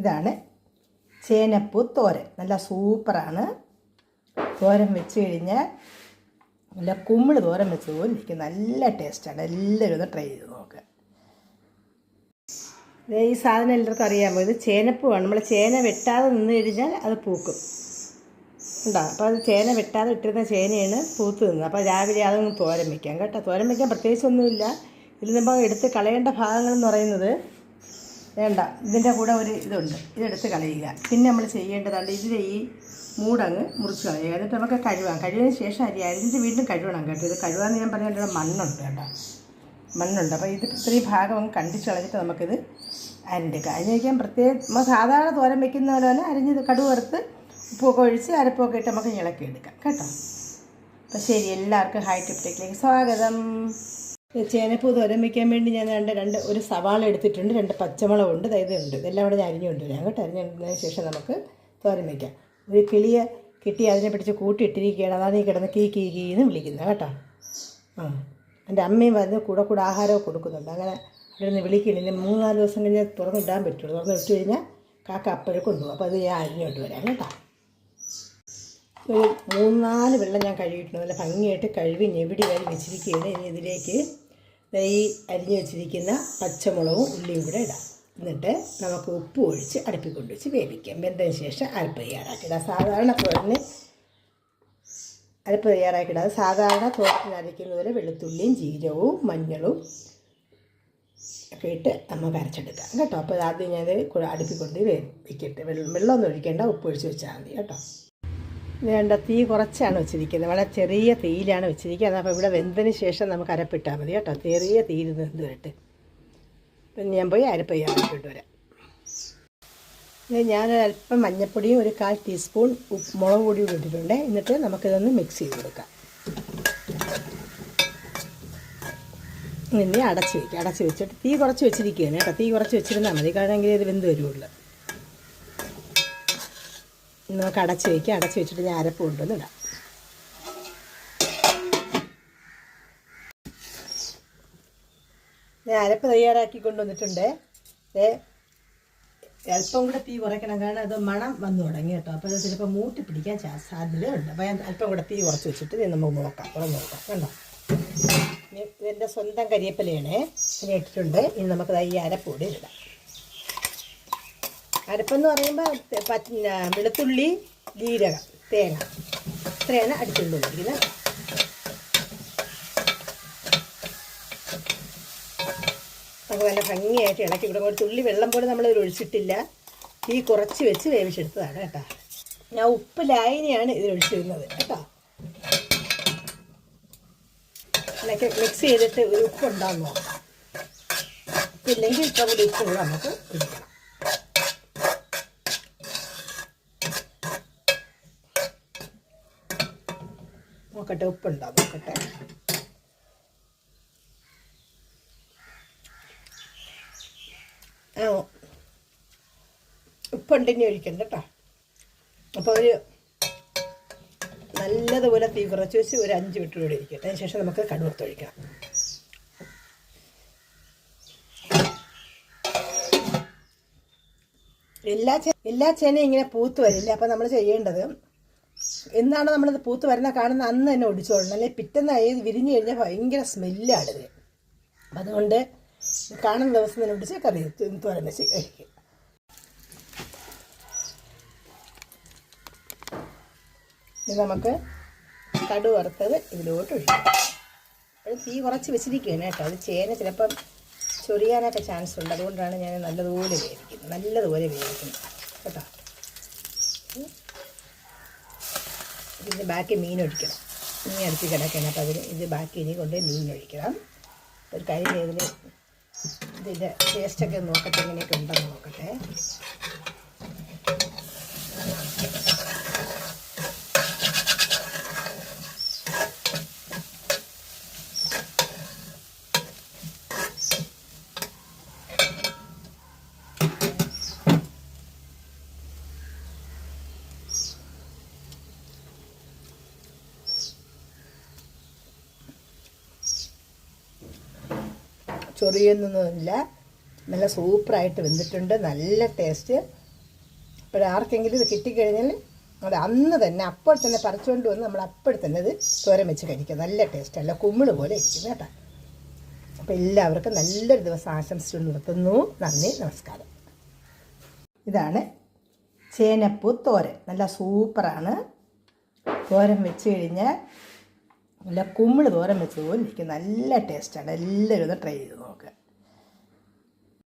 ഇതാണ് ചേനപ്പൂ തോരൻ. നല്ല സൂപ്പറാണ്. തോരൻ വെച്ച് കഴിഞ്ഞാൽ നല്ല കുമ്മിൾ തോരൻ വെച്ചതുപോലെ ഇരിക്കും നല്ല ടേസ്റ്റാണ്. എല്ലാവരും ഒന്ന് ട്രൈ ചെയ്ത് നോക്കുക ഈ സാധനം എല്ലാവർക്കും അറിയാമോ? ഇത് ചേനപ്പൂവാണ് നമ്മൾ ചേന വെട്ടാതെ നിന്ന് കഴിഞ്ഞാൽ അത് പൂക്കും. ഉണ്ടോ അപ്പോൾ അത് ചേന വെട്ടാതെ ഇട്ടിരുന്ന ചേനയാണ് പൂത്ത് നിന്നത് അപ്പോൾ രാവിലെ അതൊന്ന് തോരൻ വയ്ക്കാം കേട്ടോ. തോരൻ വയ്ക്കാൻ പ്രത്യേകിച്ചൊന്നുമില്ല. ഇതിൽ നമ്മൾ എടുത്ത് കളയേണ്ട ഭാഗങ്ങളെന്ന് പറയുന്നത് വേണ്ട. ഇതിന്റെ കൂടെ ഒരു ഇതുണ്ട്. ഇതെടുത്ത് കളയുക. പിന്നെ നമ്മൾ ചെയ്യേണ്ടതാണ് ഇതിന്റെ ഈ മൂടങ്ങ് മുറിച്ച് കളയുക. എന്നിട്ട് നമുക്ക് കഴുകാം. കഴുകിയതിന് ശേഷം അരി അരിഞ്ഞിട്ട് വീണ്ടും കഴുകണം കേട്ടോ. ഇത് കഴുകാന്ന് ഞാൻ പറഞ്ഞിട്ട് മണ്ണുണ്ട് കേട്ടോ. മണ്ണുണ്ട്. അപ്പോൾ ഇത് ഇത്രയും ഭാഗം അങ്ങ് കണ്ടിച്ച് കളഞ്ഞിട്ട് നമുക്കിത് അരിഞ്ഞെടുക്കാം. അരിഞ്ഞ് വയ്ക്കാൻ പ്രത്യേക നമ്മൾ സാധാരണ തോരൻ വെക്കുന്ന പോലെ തന്നെ അരിഞ്ഞത് കടുവ് വറുത്ത് ഉപ്പൊക്കെ ഒഴിച്ച് അരപ്പൊക്കെ ഇട്ട് നമുക്ക് ഇളക്കി എടുക്കാം. കേട്ടോ. അപ്പോൾ ശരി. എല്ലാവർക്കും ഹൈ ടിപ്റ്റേക്കിലേക്ക് സ്വാഗതം. ചേനപ്പൂ തോരൻ വയ്ക്കാൻ വേണ്ടി ഞാൻ രണ്ട് രണ്ട് ഒരു സവാള എടുത്തിട്ടുണ്ട് രണ്ട് പച്ചമുളകുണ്ട് ഉണ്ട്. ഇതെല്ലാം കൂടെ ഞാൻ അരിഞ്ഞു കൊണ്ടുവരാം കേട്ടോ. അരിഞ്ഞതിന് ശേഷം നമുക്ക് തോരൻ വയ്ക്കാം ഒരു കിളിയെ കിട്ടി അതിനെ പിടിച്ച് കൂട്ടിയിട്ടിരിക്കുകയാണ്. അതാണ് ഈ കിടന്ന് കീ കീ കീ എന്ന് വിളിക്കുന്നത് കേട്ടോ. ആ എന്റെ അമ്മയും വന്ന് കൂടെ കൂടെ ആഹാരമൊക്കെ കൊടുക്കുന്നുണ്ട്. അങ്ങനെ അവിടെ നിന്ന് ഇനി മൂന്നാൽ ദിവസം കഴിഞ്ഞാൽ തുറന്നിടാൻ പറ്റുള്ളൂ. തുറന്നിട്ട് കഴിഞ്ഞാൽ കാക്ക അപ്പോഴേക്കും കൊണ്ടുപോകും. അപ്പോൾ അത് ഞാൻ അരിഞ്ഞോട്ട് വരാം കേട്ടോ. ഒരു മൂന്നാൽ വെള്ളം ഞാൻ കഴുകിയിട്ടുണ്ട്. നല്ല ഭംഗിയായിട്ട് കഴുകി ഞെവിടിയായി വെച്ചിരിക്കുകയാണ്. ഇനി ഇതിലേക്ക് ഈ അരിഞ്ഞ് വെച്ചിരിക്കുന്ന പച്ചമുളകും ഉള്ളിയും കൂടെ ഇടാം. എന്നിട്ട് നമുക്ക് ഉപ്പ് ഒഴിച്ച് അടുപ്പിൽ കൊണ്ടുവച്ച് വേവിക്കാം. വെന്തതിന് ശേഷം അരപ്പ് തയ്യാറാക്കിയിടാം. സാധാരണ തോരന് അരപ്പ് തയ്യാറാക്കിയിടാം. സാധാരണ തോരത്തിന് അരയ്ക്കുന്ന പോലെ വെളുത്തുള്ളിയും ജീരകവും മഞ്ഞളും ഒക്കെ ഇട്ട് നമുക്ക് അരച്ചെടുക്കാം കേട്ടോ. അപ്പോൾ ആദ്യം ഞാൻ അടുപ്പിൽ കൊണ്ട് വെക്കട്ടെ വെള്ളം വെള്ളമൊന്നും ഒഴിക്കേണ്ട. ഉപ്പ് ഒഴിച്ച് വെച്ചാൽ മതി കേട്ടോ. വേണ്ട തീ കുറച്ചാണ് വെച്ചിരിക്കുന്നത്. വളരെ ചെറിയ തീയിലാണ് വെച്ചിരിക്കുന്നത്. അപ്പോൾ ഇവിടെ വെന്തതിന് ശേഷം നമുക്ക് അരപ്പിട്ടാൽ മതി കേട്ടോ. ചെറിയ തീയിൽ വെന്ത് വരട്ടെ. പിന്നെ ഞാൻ പോയി അരപ്പ് ചെയ്യാനായിട്ട് വരാം. ഞാൻ അല്പം മഞ്ഞൾപ്പൊടിയും ഒരു കാൽ ടീസ്പൂൺ മുളക് പൊടിയും ഇട്ടിട്ടുണ്ട്. എന്നിട്ട് നമുക്കിതൊന്ന് മിക്സ് ചെയ്ത് കൊടുക്കാം. ഇനി അടച്ച് വയ്ക്കുക അടച്ച് വെച്ചിട്ട് തീ കുറച്ച് വെച്ചിരിക്കുകയാണ് കേട്ടോ. തീ കുറച്ച് വെച്ചിരുന്നാൽ മതി. കാരണം ഇത് വെന്ത് വരുള്ളൂ നമുക്ക് അടച്ച് വയ്ക്കുക അടച്ച് വെച്ചിട്ട് ഞാൻ അരപ്പ് കൊണ്ടുവന്ന് ഇടാം. ഞാൻ അരപ്പ് തയ്യാറാക്കി കൊണ്ടുവന്നിട്ടുണ്ട്. അല്പം കൂടെ തീ കുറയ്ക്കണം. കാരണം അത് മണം വന്നു തുടങ്ങി കേട്ടോ. അപ്പോൾ അത് ചിലപ്പോൾ മൂട്ടി പിടിക്കാൻ സാധ്യതയുണ്ട്. അപ്പോൾ ഞാൻ അല്പം കൂടെ തീ കുറച്ച് വെച്ചിട്ട് ഇത് നമുക്ക് നോക്കാം. തുറന്ന് നോക്കാം. കണ്ടോ? ഇതെന്റെ സ്വന്തം കരിയപ്പലയാണ്. ഇതിനെ ഇട്ടിട്ടുണ്ട്. ഇനി നമുക്ക് ഈ അരപ്പൊടി ഇടാം. അരപ്പെന്ന് പറയുമ്പോൾ വെളുത്തുള്ളി ജീരകം തേങ്ങ. ഇത്രയാണ് അടിച്ചുകൊണ്ടിരിക്കുന്നത് നമുക്ക് നല്ല ഭംഗിയായിട്ട് ഇളക്കി വിടും ഒരു തുള്ളി വെള്ളം പോലും നമ്മൾ ഒഴിച്ചിട്ടില്ല. തീ കുറച്ച് വെച്ച് വേവിച്ചെടുത്തതാണ് കേട്ടോ. ഞാൻ ഉപ്പ് ലായനിയാണ് ഇതിൽ ഒഴിച്ചിരുന്നത് കേട്ടോ. ഇളക്കി മിക്സ് ചെയ്തിട്ട് ഒരു ഉപ്പ് ഉണ്ടാകുമോ ഇല്ലെങ്കിൽ ഇപ്പം കൂടി ഉപ്പ് നമുക്ക് ഇടിക്കണം നോക്കട്ടെ ഉപ്പുണ്ടോ? നോക്കട്ടെ. ആ ഇനി ഒഴിക്കണ്ട കേട്ടോ അപ്പോൾ ഒരു നല്ലതുപോലെ തീ കുറച്ച് വെച്ച് ഒരു അഞ്ച് മിനിറ്റ് കൂടി ഇരിക്കട്ടെ. അതിന് ശേഷം നമുക്ക് കടുവർത്ത് ഒഴിക്കാം. എല്ലാ ചേ എല്ലാ ചേനയും ഇങ്ങനെ പൂത്ത് വരില്ല? അപ്പോൾ നമ്മൾ ചെയ്യേണ്ടത് എന്നാണ് നമ്മളത് പൂത്ത് വരുന്ന കാണുന്ന അന്ന് തന്നെ ഒടിച്ചോളണം. അല്ലെങ്കിൽ പിറ്റേന്ന് വിരിഞ്ഞു കഴിഞ്ഞാൽ ഭയങ്കര സ്മെല്ലാണിത്. അപ്പം അതുകൊണ്ട് കാണുന്ന ദിവസം തന്നെ ഒടിച്ച് കറി തോരൻ വെച്ച് കഴിക്കും. ഇനി നമുക്ക് കടു വറുത്തത് ഇതിലോട്ട് ഒഴിക്കാം. അത് തീ കുറച്ച് വെച്ചിരിക്കുകയാണ് കേട്ടോ. അത് ചേന ചിലപ്പം ചൊറിയാനൊക്കെ ചാൻസ് ഉണ്ട്. അതുകൊണ്ടാണ് ഞാൻ നല്ലതുപോലെ വേവിക്കുന്നത്. നല്ലതുപോലെ വേവിക്കുന്നത്. കേട്ടോ. ഇതിന്റെ ബാക്കി മീൻ ഒഴിക്കണം. മീൻ അടുത്ത് കിടക്കണം. അപ്പോൾ അതിന് ഇത് ബാക്കി ഇനി കൊണ്ട് മീൻ ഒഴിക്കണം. ഒരു കാര്യം ഇതിന് ഇതിന്റെ ടേസ്റ്റൊക്കെ നോക്കട്ടെ. എങ്ങനെയൊക്കെ ഉണ്ടെന്ന് നോക്കട്ടെ. ചൊറിയൊന്നുമില്ല നല്ല സൂപ്പറായിട്ട് വെന്തിട്ടുണ്ട്. നല്ല ടേസ്റ്റ്. അപ്പോൾ ആർക്കെങ്കിലും ഇത് കിട്ടിക്കഴിഞ്ഞാൽ അത് അന്ന് തന്നെ അപ്പോൾ തന്നെ പറിച്ചുകൊണ്ട് വന്ന് നമ്മൾ അപ്പോൾ തന്നെ ഇത് തോരൻ വെച്ച് കഴിക്കുക. നല്ല ടേസ്റ്റ് അല്ല കുമ്മിൾ പോലെ ഇരിക്കും കേട്ടോ. അപ്പോൾ എല്ലാവർക്കും നല്ലൊരു ദിവസം ആശംസിച്ചു നിർത്തുന്നു. നന്ദി നമസ്കാരം. ഇതാണ് ചേനപ്പൂ തോരൻ. നല്ല സൂപ്പറാണ്. തോരൻ വെച്ച് കഴിഞ്ഞാൽ നല്ല കുമ്മിൾ തോരൻ വെച്ചതുപോലെ ഇരിക്കും. നല്ല ടേസ്റ്റാണ് എല്ലാവരും ഒന്ന് ട്രൈ ചെയ്ത്